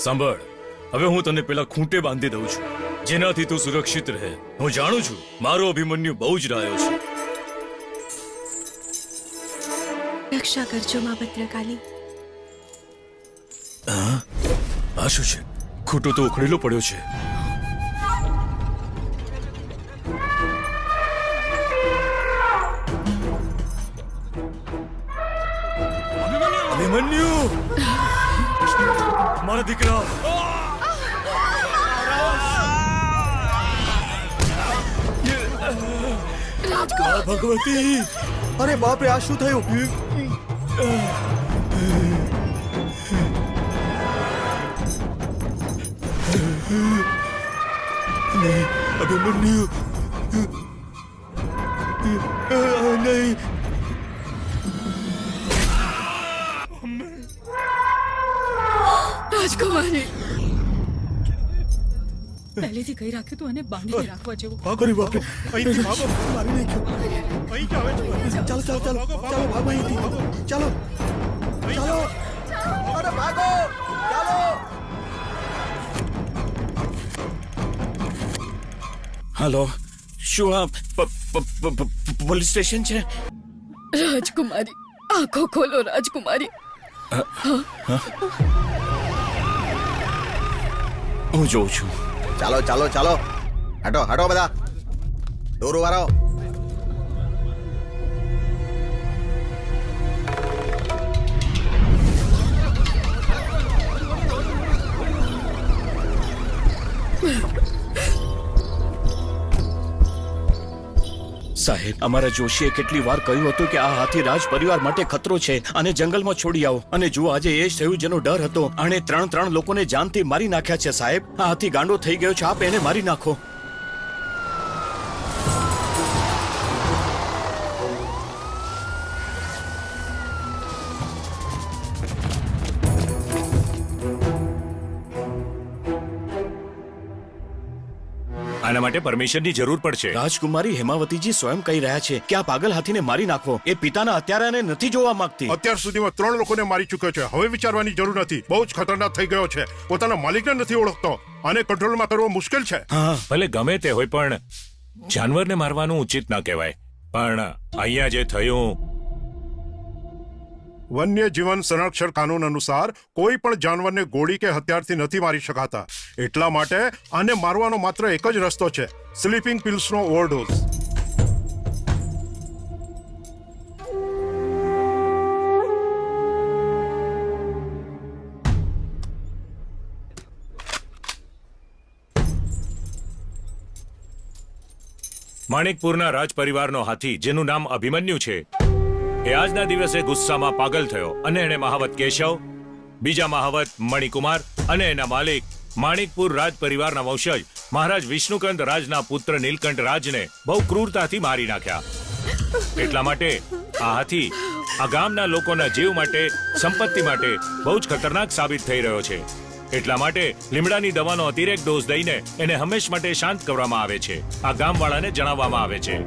સાંભળ હવે હું તને પેલા ખૂંટે બાંધી દઉં છું. જેનાથી તું સુરક્ષિત રહે. હું જાણું છું મારો અભિમન્યુ બહુ જ ડાયો છે. રક્ષા કરજો માં ભદ્રકાલી. આ શું છે? ખૂંટો તો ઉખડેલો પડ્યો છે. અભિમન્યુ! મારા દીકરા આ ભગવતી અરે બાપ રે આ શું થયું અભિમન્યુ નહીં રાજકુમારી. પહેલેથી કહી રાખ્યું તું અને બાંધીને રાખવા જેવું. અરે બાપ અહીંથી ભાગો. મારી નાખ્યો અહીં આવે છે. ચાલો ચાલો ચાલો ચાલો ભાગો અહીંથી. ચાલો. ચાલો. અરે ભાગો. ચાલો. હેલો. શું આ પોલીસ સ્ટેશન છે? રાજકુમારી. આંખો ખોલો રાજકુમારી. હું. જોઉં છું. ચાલો ચાલો ચાલો. હટો હટો બધા. દોરો વાળો સાહેબ. અમારા જોશીએ કેટલી વાર કહ્યું હતું કે આ હાથી રાજ પરિવાર માટે ખતરો છે અને જંગલમાં છોડી આવો. અને જો આજે એ જ થયું જેનો ડર હતો. આણે ત્રણ ત્રણ લોકોને જાનથી મારી નાખ્યા છે સાહેબ. આ હાથી ગાંડો થઈ ગયો છે, આપ એને મારી નાખો. આના માટે પરમિશનની જરૂર પડશે. રાજકુમારી હેમાવતીજી સ્વયં કહી રહ્યા છે કે આ પાગલ હાથીને મારી નાખો એ પિતાના હત્યારાને નથી જોવા માંગતી. અત્યાર સુધીમાં ત્રણ લોકોને મારી ચૂક્યો છે. હવે વિચારવાની જરૂર નથી. બહુ જ ખતરનાક થઈ ગયો છે. પોતાના માલિકને નથી ઓળખતો. આને કંટ્રોલમાં કરવો મુશ્કેલ છે. હા. ભલે ગમે તે હોય પણ જાનવરને મારવાનું ઉચિત ના કહેવાય. પણ અહીંયા જે થયું વન્ય જીવન સંરક્ષણ કાનૂન અનુસાર કોઈ પણ જાનવરને ગોળી કે હથિયારથી નથી મારી શકાતા. એટલા માટે આને મારવાનો માત્ર એક જ રસ્તો છે સ્લીપિંગ પિલ્સનો ઓવરડોઝ માણિકપુરના રાજ પરિવારનો હાથી, જેનું નામ અભિમન્યુ છે એ આજના દિવસે ગુસ્સામાં પાગલ થયો અને એણે મહાવત કેશવ, બીજા મહાવત મણિકુમાર અને એના માલિક માણિકપુર રાજ પરિવારના વંશજ મહારાજ વિષ્ણુકંદ રાજના પુત્ર નીલકંઠ રાજને બહુ ક્રૂરતાથી મારી નાખ્યા. એટલા માટે આ હાથી આ ગામના લોકોના જીવ માટે, સંપત્તિ માટે બહુ જ ખતરનાક સાબિત થઈ રહ્યો છે. એટલા માટે લીમડાની દવાનો અતિરેક ડોઝ દઈને એને હંમેશ માટે શાંત કરવામાં આવે છે. આ ગામવાળાને જણાવવામાં આવે છે.